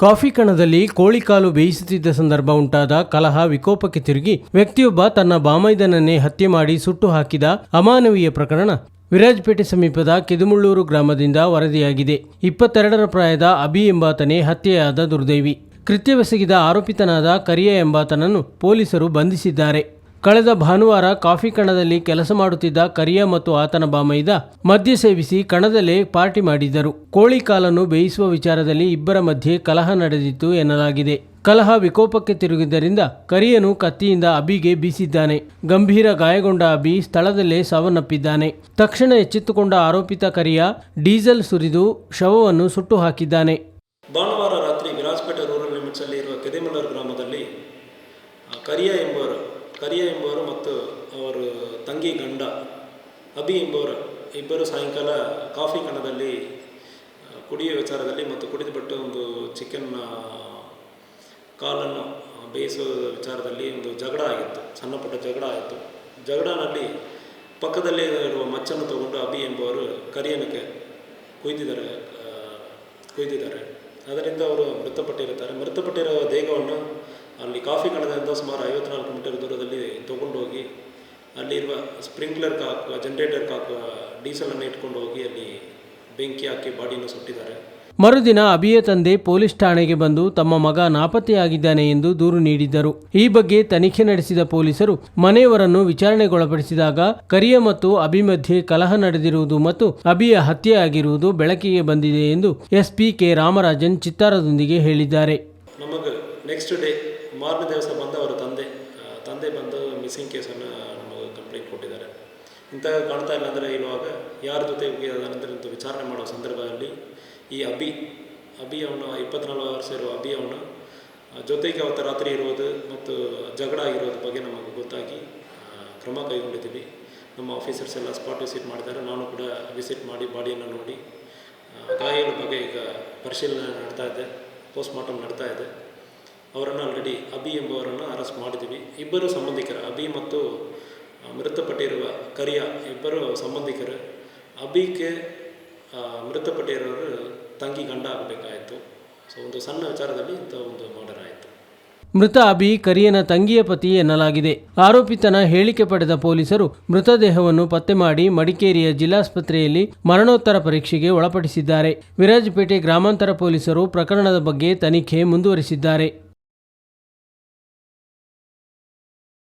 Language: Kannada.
ಕಾಫಿ ಕಣದಲ್ಲಿ ಕೋಳಿಕಾಲು ಬೇಯಿಸುತ್ತಿದ್ದ ಸಂದರ್ಭ ಉಂಟಾದ ಕಲಹ ವಿಕೋಪಕ್ಕೆ ತಿರುಗಿ ವ್ಯಕ್ತಿಯೊಬ್ಬ ತನ್ನ ಬಾಮೈದನನ್ನೇ ಹತ್ಯೆ ಮಾಡಿ ಸುಟ್ಟು ಹಾಕಿದ ಅಮಾನವೀಯ ಪ್ರಕರಣ ವಿರಾಜಪೇಟೆ ಸಮೀಪದ ಕೆದುಮುಳ್ಳೂರು ಗ್ರಾಮದಿಂದ ವರದಿಯಾಗಿದೆ. ಇಪ್ಪತ್ತೆರಡರ ಪ್ರಾಯದ ಅಭಿ ಎಂಬಾತನೇ ಹತ್ಯೆಯಾದ ದುರ್ದೈವಿ. ಕೃತ್ಯವೆಸಗಿದ ಆರೋಪಿತನಾದ ಕರಿಯ ಎಂಬಾತನನ್ನು ಪೊಲೀಸರು ಬಂಧಿಸಿದ್ದಾರೆ. ಕಳೆದ ಭಾನುವಾರ ಕಾಫಿ ಕಣದಲ್ಲಿ ಕೆಲಸ ಮಾಡುತ್ತಿದ್ದ ಕರಿಯ ಮತ್ತು ಆತನ ಬಾಮೈದ ಮದ್ಯ ಸೇವಿಸಿ ಕಣದಲ್ಲೇ ಪಾರ್ಟಿ ಮಾಡಿದ್ದರು. ಕೋಳಿ ಕಾಲನ್ನು ಬೇಯಿಸುವ ವಿಚಾರದಲ್ಲಿ ಇಬ್ಬರ ಮಧ್ಯೆ ಕಲಹ ನಡೆದಿತ್ತು ಎನ್ನಲಾಗಿದೆ. ಕಲಹ ವಿಕೋಪಕ್ಕೆ ತಿರುಗಿದ್ದರಿಂದ ಕರಿಯನು ಕತ್ತಿಯಿಂದ ಅಬಿಗೆ ಬೀಸಿದ್ದಾನೆ. ಗಂಭೀರ ಗಾಯಗೊಂಡ ಅಬಿ ಸ್ಥಳದಲ್ಲೇ ಸಾವನ್ನಪ್ಪಿದ್ದಾನೆ. ತಕ್ಷಣ ಎಚ್ಚೆತ್ತುಕೊಂಡ ಆರೋಪಿತ ಕರಿಯ ಡೀಸೆಲ್ ಸುರಿದು ಶವವನ್ನು ಸುಟ್ಟು ಹಾಕಿದ್ದಾನೆ ಭಾನುವಾರ ರಾತ್ರಿ ವಿರಾಜಪೇಟೆ ರೂರಲ್ ಲಿಮಿಟ್ಸಲ್ಲಿ ಇರುವ ಕೆದಿಮಲ್ಲೂರು ಗ್ರಾಮದಲ್ಲಿ ಕರಿಯ ಎಂಬುವರು ಕರಿಯ ಎಂಬುವರು ಮತ್ತು ಅವರ ತಂಗಿ ಗಂಡ ಅಭಿ ಎಂಬುವರು ಇಬ್ಬರು ಸಾಯಂಕಾಲ ಕಾಫಿ ಕಣದಲ್ಲಿ ಕುಡಿಯುವ ವಿಚಾರದಲ್ಲಿ ಮತ್ತು ಕುಡಿದುಬಿಟ್ಟು ಒಂದು ಚಿಕನ್ ಕಾಲನ್ನು ಬೇಯಿಸುವ ವಿಚಾರದಲ್ಲಿ ಒಂದು ಜಗಳ ಆಗಿತ್ತು, ಸಣ್ಣ ಪುಟ್ಟ ಜಗಳ ಆಯಿತು ಜಗಳನಲ್ಲಿ ಪಕ್ಕದಲ್ಲೇ ಇರುವ ಮಚ್ಚನ್ನು ತಗೊಂಡು ಅಭಿ ಎಂಬುವರು ಕರಿಯನಕ್ಕೆ ಕೊಯ್ದಿದ್ದಾರೆ ಕುಯ್ದಿದ್ದಾರೆ. ಅದರಿಂದ ಅವರು ಮೃತಪಟ್ಟಿರುತ್ತಾರೆ. ಮೃತಪಟ್ಟಿರೋ ದೇಹವನ್ನು ಅಲ್ಲಿ ಕಾಫಿ ಕಣದಿಂದ ಸುಮಾರು ಐವತ್ನಾಲ್ಕು ಮೀಟರ್ ದೂರದಲ್ಲಿ ತಗೊಂಡೋಗಿ ಅಲ್ಲಿರುವ ಸ್ಪ್ರಿಂಕ್ಲರ್ಗೆ ಹಾಕುವ ಜನ್ರೇಟರ್ಗೆ ಹಾಕುವ ಡೀಸೆಲನ್ನು ಇಟ್ಕೊಂಡು ಹೋಗಿ ಅಲ್ಲಿ ಬೆಂಕಿ ಹಾಕಿ ಬಾಡಿಯನ್ನು ಸುಟ್ಟಿದ್ದಾರೆ. ಮರುದಿನ ಅಭಿಯ ತಂದೆ ಪೊಲೀಸ್ ಠಾಣೆಗೆ ಬಂದು ತಮ್ಮ ಮಗ ನಾಪತ್ತೆಯಾಗಿದ್ದಾನೆ ಎಂದು ದೂರು ನೀಡಿದ್ದರು. ಈ ಬಗ್ಗೆ ತನಿಖೆ ನಡೆಸಿದ ಪೊಲೀಸರು ಮನೆಯವರನ್ನು ವಿಚಾರಣೆಗೊಳಪಡಿಸಿದಾಗ ಕರಿಯ ಮತ್ತು ಅಭಿ ಮಧ್ಯೆ ಕಲಹ ನಡೆದಿರುವುದು ಮತ್ತು ಅಭಿಯ ಹತ್ಯೆಯಾಗಿರುವುದು ಬೆಳಕಿಗೆ ಬಂದಿದೆ ಎಂದು ಎಸ್ಪಿ ಕೆ ರಾಮರಾಜನ್ ಚಿತ್ತಾರದೊಂದಿಗೆ ಹೇಳಿದ್ದಾರೆ. ನಮಗೆ ನೆಕ್ಸ್ಟ್ ಡೇ ಮಾರನೇ ದಿವಸ ಬಂದು ಅವರ ತಂದೆ ತಂದೆ ಬಂದು ಮಿಸ್ಸಿಂಗ್ ಕೇಸನ್ನು ನಮಗೆ ಕಂಪ್ಲೇಂಟ್ ಕೊಟ್ಟಿದ್ದಾರೆ. ಇಂಥ ಕಾಣ್ತಾ ಇಲ್ಲ ಅಂದರೆ ಇರುವಾಗ ಯಾರ ಜೊತೆ ಹೋಗಿದ್ದಾನಂದ್ರೆ ಅಂತ ವಿಚಾರಣೆ ಮಾಡೋ ಸಂದರ್ಭದಲ್ಲಿ ಈ ಅಭಿ ಅಬಿ ಅವನ ಇಪ್ಪತ್ನಾಲ್ಕು ವರ್ಷ ಇರುವ ಅಬಿ ಅವನ ಜೊತೆಗೆ ಅವತ್ತು ರಾತ್ರಿ ಇರೋದು ಮತ್ತು ಜಗಳ ಆಗಿರೋದ್ರ ಬಗ್ಗೆ ನಮಗೆ ಗೊತ್ತಾಗಿ ಕ್ರಮ ಕೈಗೊಂಡಿದ್ದೀವಿ. ನಮ್ಮ ಆಫೀಸರ್ಸ್ ಎಲ್ಲ ಸ್ಪಾಟ್ ವಿಸಿಟ್ ಮಾಡಿದ್ದಾರೆ. ನಾನು ಕೂಡ ವಿಸಿಟ್ ಮಾಡಿ ಬಾಡಿಯನ್ನು ನೋಡಿ ಗಾಯಗಳ ಬಗ್ಗೆ ಈಗ ಪರಿಶೀಲನೆ ನಡ್ತಾ ಇದೆ ಪೋಸ್ಟ್ಮಾರ್ಟಮ್ ನಡ್ತಾ ಇದೆ. ಅವರನ್ನು ಆಲ್ರೆಡಿ ಅಬಿ ಎಂಬುವರನ್ನು ಅರೆಸ್ಟ್ ಮಾಡಿದ್ದೀವಿ. ಇಬ್ಬರು ಸಂಬಂಧಿಕರು ಅಬಿ ಮತ್ತು ಮೃತಪಟ್ಟಿರುವ ಕರಿಯ ಇಬ್ಬರು ಸಂಬಂಧಿಕರು. ಅಭಿಗೆ ಆ, ಮೃತಪಟ್ಟಿರೋರು ತಂಗಿ ಗಂಡ ಆಗಬೇಕಾಯಿತು. ಸೊ ಒಂದು ಸಣ್ಣ ವಿಚಾರದಲ್ಲಿ ಇಂಥ ಒಂದು ಮರ್ಡರ್ ಆಯಿತು. ಮೃತ ಅಬಿ ಕರಿಯನ ತಂಗಿಯ ಪತಿ ಎನ್ನಲಾಗಿದೆ. ಆರೋಪಿತನ ಹೇಳಿಕೆ ಪಡೆದ ಪೊಲೀಸರು ಮೃತದೇಹವನ್ನು ಪತ್ತೆ ಮಾಡಿ ಮಡಿಕೇರಿಯ ಜಿಲ್ಲಾಸ್ಪತ್ರೆಯಲ್ಲಿ ಮರಣೋತ್ತರ ಪರೀಕ್ಷೆಗೆ ಒಳಪಡಿಸಿದ್ದಾರೆ. ವಿರಾಜಪೇಟೆ ಗ್ರಾಮಾಂತರ ಪೊಲೀಸರು ಪ್ರಕರಣದ ಬಗ್ಗೆ ತನಿಖೆ ಮುಂದುವರಿಸಿದ್ದಾರೆ.